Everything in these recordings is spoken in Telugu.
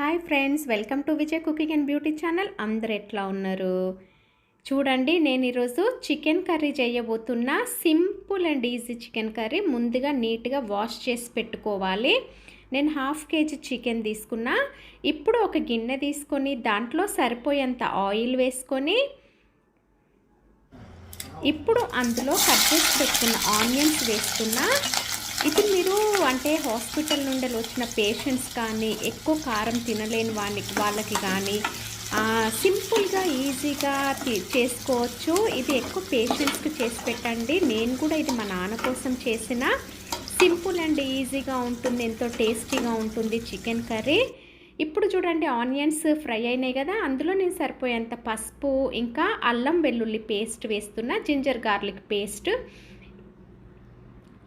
Hi friends welcome to Vijay cooking and beauty channel. అందరు ఎట్లా ఉన్నారు? చూడండి నేను ఈరోజు chicken curry చేయబోతున్నా. Simple and easy chicken curry. ముందుగా నీట్గా వాష్ చేసి పెట్టుకోవాలి. నేను హాఫ్ కేజీ చికెన్ తీసుకున్నా. ఇప్పుడు ఒక గిన్నె తీసుకొని దాంట్లో సరిపోయేంత ఆయిల్ వేసుకొని ఇప్పుడు అందులో కట్ చేసి పెట్టుకున్న ఆనియన్స్ వేసుకున్నా. ఇది మీరు అంటే హాస్పిటల్ నుండి వచ్చిన పేషెంట్స్ కానీ ఎక్కువ కారం తినలేని వాళ్ళకి వాళ్ళకి కానీ సింపుల్గా ఈజీగా చేసుకోవచ్చు. ఇది ఎక్కువ పేషెంట్స్కి చేసి పెట్టండి. నేను కూడా ఇది మా నాన్న కోసం చేసిన. సింపుల్ అండ్ ఈజీగా ఉంటుంది. ఎంతో టేస్టీగా ఉంటుంది చికెన్ కర్రీ. ఇప్పుడు చూడండి ఆనియన్స్ ఫ్రై అయినాయి కదా అందులో నేను సరిపోయేంత పసుపు ఇంకా అల్లం వెల్లుల్లి పేస్ట్ వేస్తున్నా జింజర్ గార్లిక్ పేస్ట్.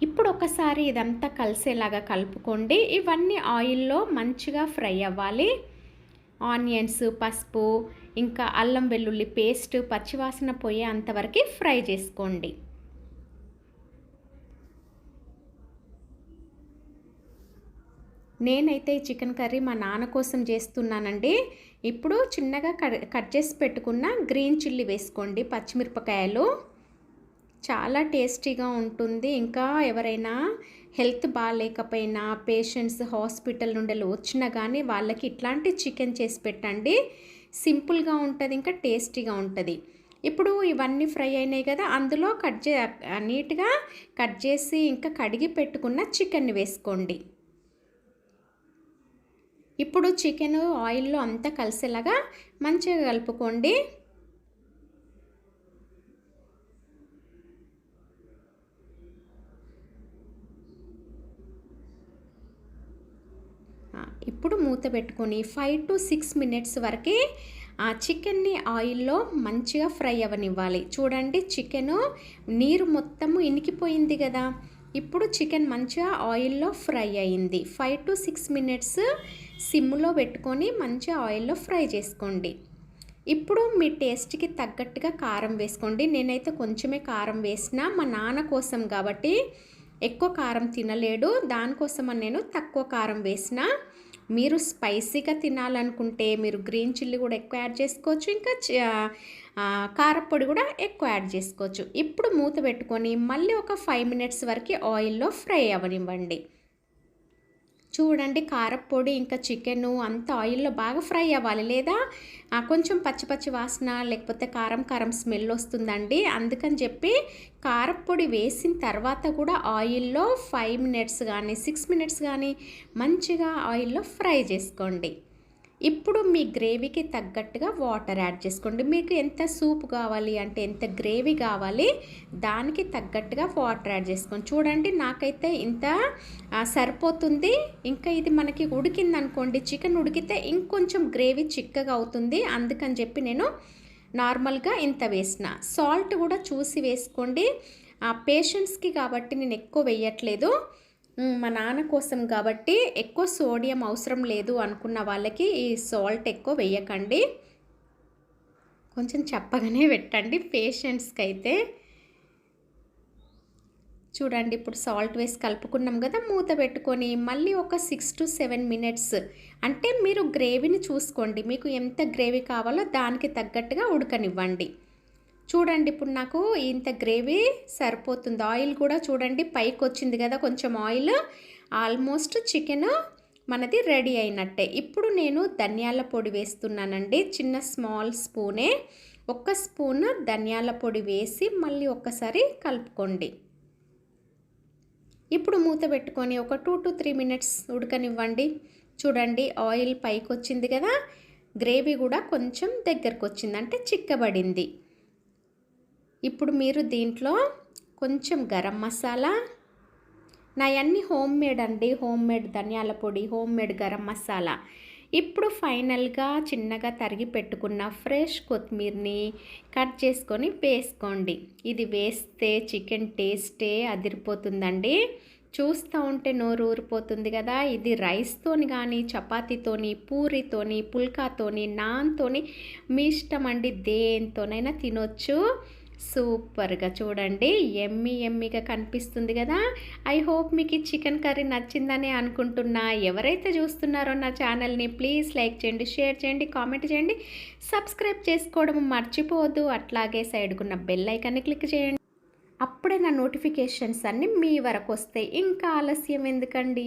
ఇప్పుడు ఒకసారి ఇదంతా కలిసేలాగా కలుపుకోండి. ఇవన్నీ ఆయిల్లో మంచిగా ఫ్రై అవ్వాలి. ఆనియన్స్ పసుపు ఇంకా అల్లం వెల్లుల్లి పేస్ట్ పచ్చివాసన పోయే అంతవరకు ఫ్రై చేసుకోండి. నేనైతే ఈ చికెన్ కర్రీ మా నాన్న కోసం చేస్తున్నానండి. ఇప్పుడు చిన్నగా కట్ కట్ చేసి పెట్టుకున్న గ్రీన్ చిల్లీ వేసుకోండి పచ్చిమిరపకాయలు. చాలా టేస్టీగా ఉంటుంది. ఇంకా ఎవరైనా హెల్త్ బాగాలేకపోయినా పేషెంట్స్ హాస్పిటల్ నుండి వచ్చినా కానీ వాళ్ళకి ఇట్లాంటి చికెన్ చేసి పెట్టండి. సింపుల్గా ఉంటుంది ఇంకా టేస్టీగా ఉంటుంది. ఇప్పుడు ఇవన్నీ ఫ్రై అయినాయి కదా అందులో కట్ చే నీట్గా కట్ చేసి ఇంకా కడిగి పెట్టుకున్న చికెన్ని వేసుకోండి. ఇప్పుడు చికెన్ ఆయిల్లో అంతా కలిసేలాగా మంచిగా కలుపుకోండి. ఇప్పుడు మూత పెట్టుకొని ఫైవ్ టు సిక్స్ మినిట్స్ వరకే ఆ చికెన్ని ఆయిల్లో మంచిగా ఫ్రై అవ్వనివ్వాలి చూడండి చికెను నీరు మొత్తము ఇనికిపోయింది కదా. ఇప్పుడు చికెన్ మంచిగా ఆయిల్లో ఫ్రై అయింది. ఫైవ్ టు సిక్స్ మినిట్స్ సిమ్లో పెట్టుకొని మంచిగా ఆయిల్లో ఫ్రై చేసుకోండి. ఇప్పుడు మీ టేస్ట్కి తగ్గట్టుగా కారం వేసుకోండి. నేనైతే కొంచెమే కారం వేసిన మా నాన్న కోసం కాబట్టి ఎక్కువ కారం తినలేడు. దానికోసం నేను తక్కువ కారం వేసిన మీరు స్పైసీగా తినాలనుకుంటే మీరు గ్రీన్ చిల్లీ కూడా ఎక్కువ యాడ్ చేసుకోవచ్చు. ఇంకా కారపొడి కూడా ఎక్కువ యాడ్ చేసుకోవచ్చు. ఇప్పుడు మూత పెట్టుకొని మళ్ళీ ఒక ఫైవ్ మినిట్స్ వరకు ఆయిల్లో ఫ్రై అవ్వనివ్వండి. చూడండి కారపొడి ఇంకా చికెను అంత ఆయిల్లో బాగా ఫ్రై అవ్వాలి. లేదా కొంచెం పచ్చి పచ్చి వాసన లేకపోతే కారం కారం స్మెల్ వస్తుందండి. అందుకని చెప్పి కారపొడి వేసిన తర్వాత కూడా ఆయిల్లో ఫైవ్ మినిట్స్ కానీ సిక్స్ మినిట్స్ కానీ మంచిగా ఆయిల్లో ఫ్రై చేసుకోండి. ఇప్పుడు మీ గ్రేవీకి తగ్గట్టుగా వాటర్ యాడ్ చేసుకోండి. మీకు ఎంత సూప్ కావాలి అంటే ఎంత గ్రేవీ కావాలి దానికి తగ్గట్టుగా వాటర్ యాడ్ చేసుకోండి. చూడండి నాకైతే ఇంత సరిపోతుంది. ఇంకా ఇది మనకి ఉడికింది అనుకోండి చికెన్ ఉడికితే ఇంకొంచెం గ్రేవీ చిక్కగా అవుతుంది. అందుకని చెప్పి నేను నార్మల్గా ఇంత వేసిన. సాల్ట్ కూడా చూసి వేసుకోండి. పేషెంట్స్కి కాబట్టి నేను ఎక్కువ వేయట్లేదు. మా నాన్న కోసం కాబట్టి ఎక్కువ సోడియం అవసరం లేదు అనుకున్న వాళ్ళకి ఈ సాల్ట్ ఎక్కువ వేయకండి. కొంచెం చెప్పగానే పెట్టండి పేషెంట్స్కి అయితే చూడండి ఇప్పుడు సాల్ట్ వేసి కలుపుకున్నాం కదా మూత పెట్టుకొని మళ్ళీ ఒక సిక్స్ టు సెవెన్ మినిట్స్. అంటే మీరు గ్రేవీని చూసుకోండి మీకు ఎంత గ్రేవీ కావాలో దానికి తగ్గట్టుగా ఉడకనివ్వండి. చూడండి ఇప్పుడు నాకు ఇంత గ్రేవీ సరిపోతుంది. ఆయిల్ కూడా చూడండి పైకి వచ్చింది కదా కొంచెం ఆయిల్. ఆల్మోస్ట్ చికెన్ మనది రెడీ అయినట్టే. ఇప్పుడు నేను ధనియాల పొడి వేస్తున్నానండి చిన్న స్మాల్ స్పూనే. ఒక్క స్పూన్ ధనియాల పొడి వేసి మళ్ళీ ఒక్కసారి కలుపుకోండి. ఇప్పుడు మూత పెట్టుకొని ఒక టూ టు త్రీ మినిట్స్ ఉడకనివ్వండి. చూడండి ఆయిల్ పైకి వచ్చింది కదా గ్రేవీ కూడా కొంచెం దగ్గరకు వచ్చింది అంటే చిక్కబడింది. ఇప్పుడు మీరు దీంట్లో కొంచెం గరం మసాలా నా అన్ని హోమ్ మేడ్ అండి హోమ్ మేడ్ ధనియాల పొడి హోమ్ మేడ్ గరం మసాలా. ఇప్పుడు ఫైనల్గా చిన్నగా తరిగి పెట్టుకున్న ఫ్రెష్ కొత్తిమీరని కట్ చేసుకొని వేసుకోండి. ఇది వేస్తే చికెన్ టేస్టే అదిరిపోతుందండి. చూస్తూ ఉంటే నోరు ఊరిపోతుంది కదా. ఇది రైస్తోని కానీ చపాతీతోని పూరితోని పుల్కాతోని నాన్తోని మీ ఇష్టం అండి. దేంతోనైనా తినొచ్చు. సూపర్గా చూడండి. ఎమ్మి ఎమ్మిగా కనిపిస్తుంది కదా. ఐ హోప్ మీకు ఈ చికెన్ కర్రీ నచ్చిందని అనుకుంటున్నా. ఎవరైతే చూస్తున్నారో నా ఛానల్ని ప్లీజ్ లైక్ చేయండి షేర్ చేయండి కామెంట్ చేయండి. సబ్స్క్రైబ్ చేసుకోవడం మర్చిపోవద్దు. అట్లాగే సైడ్కున్న బెల్ ఐకాన్ని క్లిక్ చేయండి. అప్పుడే నా నోటిఫికేషన్స్ అన్నీ మీ వరకు వస్తాయి ఇంకా ఆలస్యం ఎందుకండి?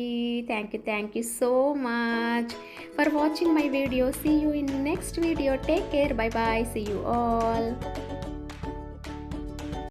Thank you thank you so much. For watching my video see you in next video. Take care. Bye bye see you all.